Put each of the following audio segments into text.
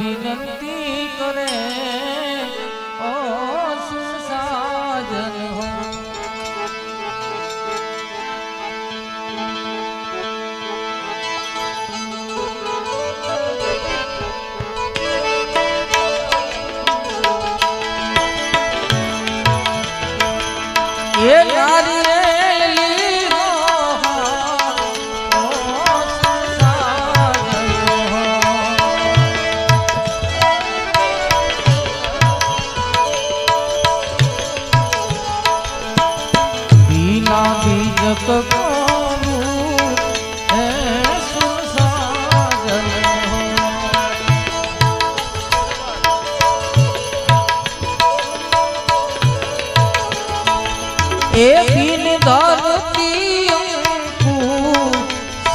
अभिनंदन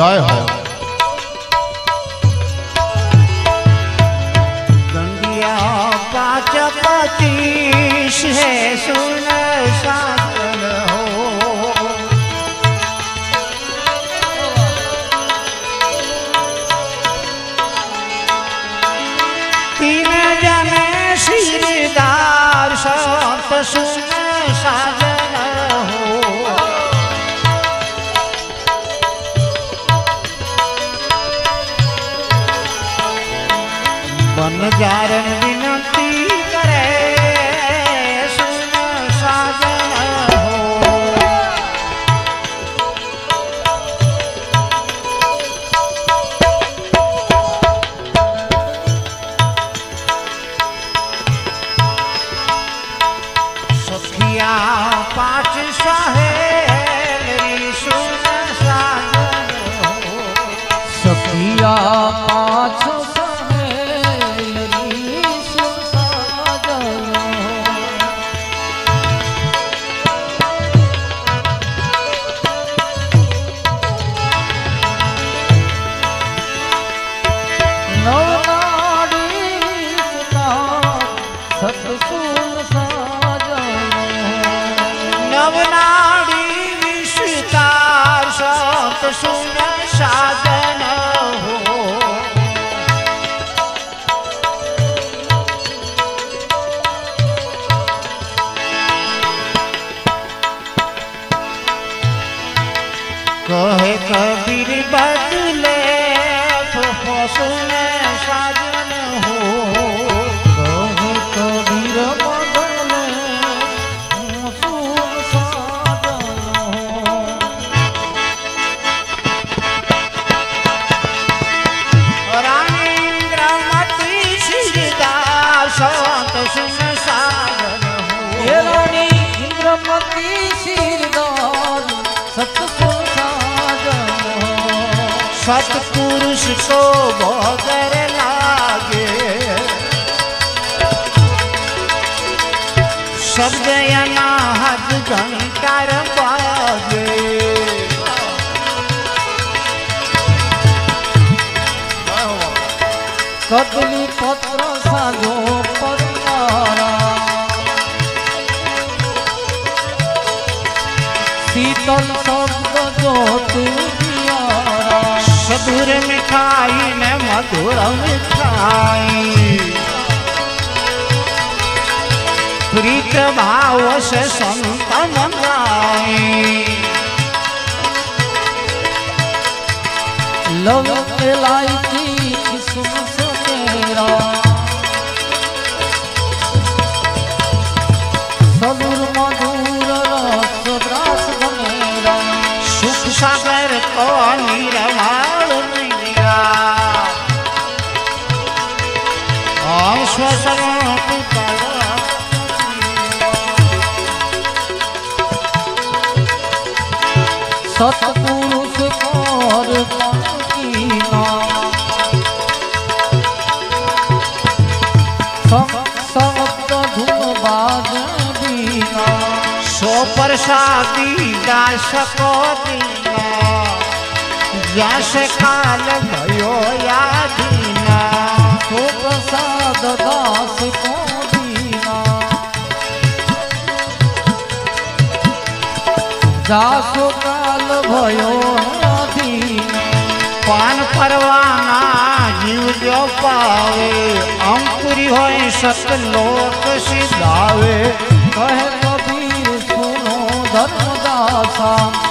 जय हो। गंगिया पाच है सुन साधन हो। तीन जने सिरदार सत सुन सा નજારણ વિનંતી કરે સખિયા પાંચ sou um machado. સતપુરુષ તો ભોગર લાગે શબ્દ એના હાથ ઘંટાર પાગે કદલી પત્ર પરમારા શીતલ શબ્દ દિયારા સધુર મીઠાઈ ને મધુર મીઠાઈ. પ્રીત ભાવ છે સંત મંગાઈ લવ ઇલાયચી કિસ્મત સતેરા સદુર મધુર સતપુરુષ બીના સો પ્રસાદી દાસ કો દીના કાલ ભયો યાદીના. તો પ્રસાદ દાસ કો જાસો રહ્યો નથી. પાન પરવાના જીવ જો પાવે, અંકુરી હોય સતલોક સિદ્ધાવે. કહે કબીર, સુનો ધર્મદાસા